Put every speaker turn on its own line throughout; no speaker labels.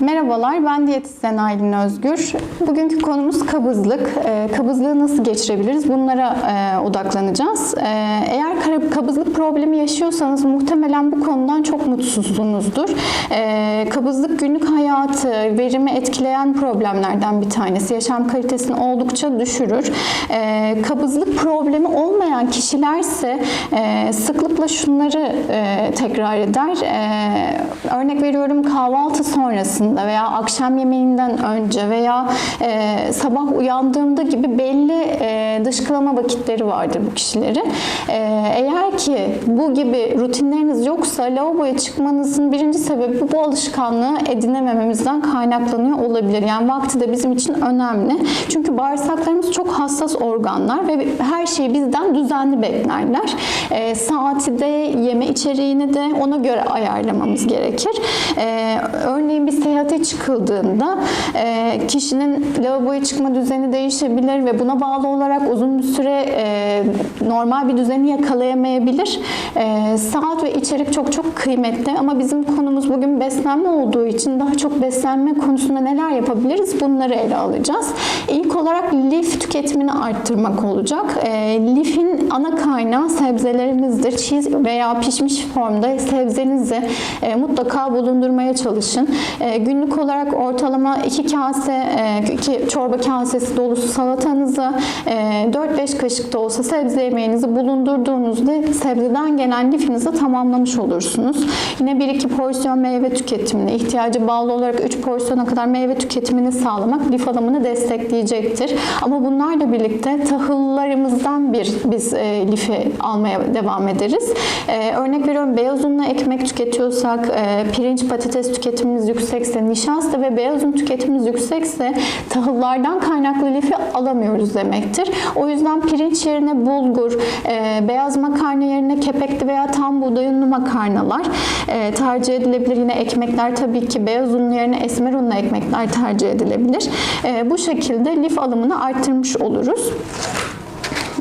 Merhabalar, ben diyetisyen Aylin Özgür. Bugünkü konumuz kabızlık. Ee, kabızlığı nasıl geçirebiliriz? Bunlara e, odaklanacağız. Ee, eğer kabızlık problemi yaşıyorsanız muhtemelen bu konudan çok mutsuzsunuzdur. Ee, kabızlık günlük hayatı, verimi etkileyen problemlerden bir tanesi. Yaşam kalitesini oldukça düşürür. Ee, kabızlık problemi olmayan kişilerse e, sıklıkla şunları e, tekrar eder. Ee, örnek veriyorum kahvaltı sonrasında veya akşam yemeğinden önce veya e, sabah uyandığımda gibi belli e, dışkılama vakitleri vardır bu kişilerin. E, eğer ki bu gibi rutinleriniz yoksa lavaboya çıkmanızın birinci sebebi bu alışkanlığı edinemememizden kaynaklanıyor olabilir. Yani vakti de bizim için önemli. Çünkü bağırsaklarımız çok hassas organlar ve her şeyi bizden düzenli beklerler. E, saati de yeme içeriğini de ona göre ayarlamamız gerekir. E, örneğin bir seyahate çıkıldığında e, kişinin lavaboya çıkma düzeni değişebilir ve buna bağlı olarak uzun bir süre e, normal bir düzeni yakalayamayabilir. E, saat ve içerik çok çok kıymetli ama bizim konumuz bugün beslenme olduğu için daha çok beslenme konusunda neler yapabiliriz bunları ele alacağız. İlk olarak lif tüketimini arttırmak olacak. E, lifin ana kaynağı sebzelerimizdir. Çiğ veya pişmiş formda sebzenizi e, mutlaka bulundurmaya çalışın. E, günlük olarak ortalama 2 kase, 2 çorba kasesi dolusu salatanızı, e, 4-5 kaşık da olsa sebze yemeğinizi bulundurduğunuzda sebzeden gelen lifinizi tamamlamış olursunuz. Yine 1-2 porsiyon meyve tüketimini, ihtiyacı bağlı olarak 3 porsiyona kadar meyve tüketimini sağlamak lif alımını destekleyecektir. Ama bunlarla birlikte tahıllarımızdan bir biz e, lifi almaya devam ederiz. E, örnek veriyorum beyaz unla ekmek tüketiyorsak, e, pirinç patates tüketimimiz yüksekse, nişasta ve beyaz un tüketimimiz yüksekse tahıllardan kaynaklı lifi alamıyoruz demektir. O yüzden pirinç yerine bulgur, e, beyaz makarna yerine kepekli veya tam buğday unlu makarnalar e, tercih edilebilir. Yine ekmekler tabii ki beyaz un yerine esmer unlu ekmekler tercih edilebilir. E, bu şekilde lif alımını arttırmış oluruz.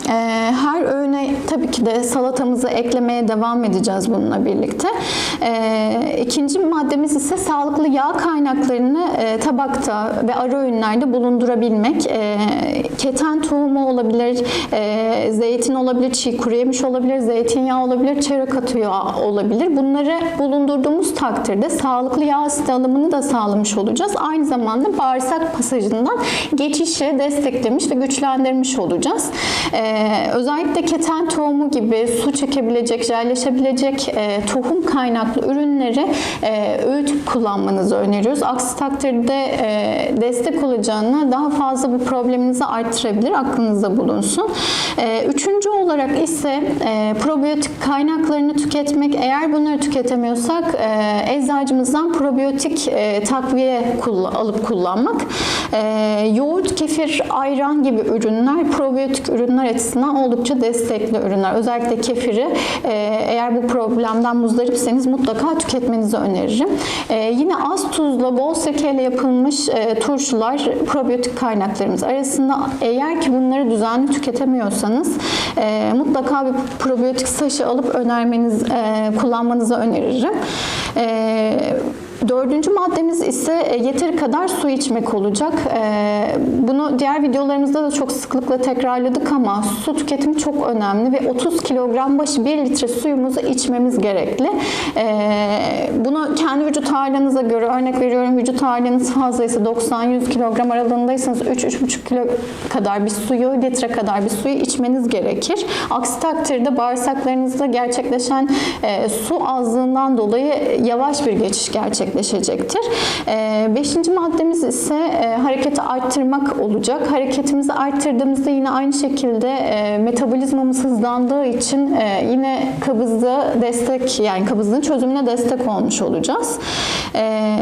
Ee, Her öğüne tabii ki de salatamızı eklemeye devam edeceğiz bununla birlikte. Ee, İkinci maddemiz ise sağlıklı yağ kaynaklarını e, tabakta ve ara öğünlerde bulundurabilmek. Ee, Keten tohumu olabilir, e, zeytin olabilir, çiğ kuru yemiş olabilir, zeytinyağı olabilir, çörek atı yağı olabilir. Bunları bulundurduğumuz takdirde sağlıklı yağ asidi alımını da sağlamış olacağız. Aynı zamanda bağırsak pasajından geçişi desteklemiş ve güçlendirmiş olacağız. Ee, özellikle keten tohumu gibi su çekebilecek, jelleşebilecek e, tohum kaynaklı ürünleri e, öğütüp kullanmanızı öneriyoruz. Aksi takdirde e, destek olacağını daha fazla bu probleminizi arttırabilir. Aklınızda bulunsun. E, üçüncü olarak ise e, probiyotik kaynaklarını tüketmek. Eğer bunları tüketemiyorsak e, eczacımızdan probiyotik e, takviye kulla- alıp kullanmak. E, yoğurt, kefir, ayran gibi ürünler probiyotik ürünler açısından oldukça destekli ürünler. Özellikle kefiri e, eğer bu problemden muzdaripseniz mutlaka tüketmenizi öneririm. E, yine az tuzla, bol sirkeyle yapılmış e, turşular probiyotik kaynaklarımız arasında. Eğer ki bunları düzenli tüketemiyorsanız mutlaka bir probiyotik saşı alıp önermeniz, kullanmanızı öneririm. Dördüncü maddemiz ise e, yeteri kadar su içmek olacak. E, Bunu diğer videolarımızda da çok sıklıkla tekrarladık ama su tüketimi çok önemli ve 30 kilogram başı 1 litre suyumuzu içmemiz gerekli. E, Bunu kendi vücut ağırlığınıza göre örnek veriyorum vücut ağırlığınız fazlaysa 90-100 kilogram aralığındaysanız 3-3,5 kilo kadar bir suyu, litre kadar bir suyu içmeniz gerekir. Aksi takdirde bağırsaklarınızda gerçekleşen su azlığından dolayı yavaş bir geçiş gerçekleşecektir. E, beşinci maddemiz ise e, hareketi arttırmak olacak. Hareketimizi arttırdığımızda yine aynı şekilde e, metabolizmamız hızlandığı için e, yine kabızlığa destek yani kabızlığın çözümüne destek olmuş olacağız. E,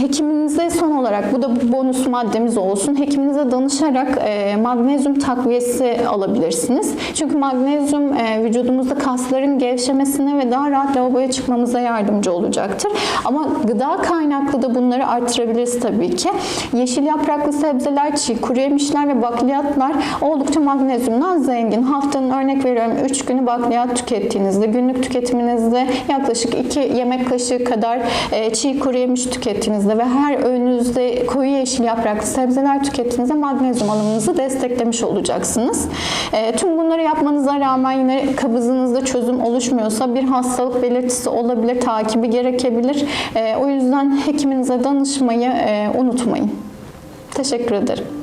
hekiminize son olarak bu da bonus maddemiz olsun. Hekiminize danışarak e, magnezyum takviyesi alabilirsiniz. Çünkü magnezyum e, vücudumuzda kasların gevşemesine ve daha rahat lavaboya çıkmamıza yardımcı olacaktır. Ama gıda kaynaklı da bunları artırabiliriz tabii ki. Yeşil yapraklı sebzeler, çiğ kuru yemişler ve bakliyatlar oldukça magnezyumdan zengin. Haftanın örnek veriyorum 3 günü bakliyat tükettiğinizde, günlük tüketiminizde yaklaşık 2 yemek kaşığı kadar e, çiğ kuru yemiş tükettiğinizde ve her öğününüzde koyu yeşil yapraklı sebzeler tükettiğinizde magnezyum alımınızı desteklemiş olacaksınız. E, tüm bunları yapmanıza rağmen yine kabızlığınızda çözüm oluşmuyorsa bir hastalık belirtisi olabilir, takibi gerekebilir. E, o yüzden hekiminize danışmayı e, unutmayın. Teşekkür ederim.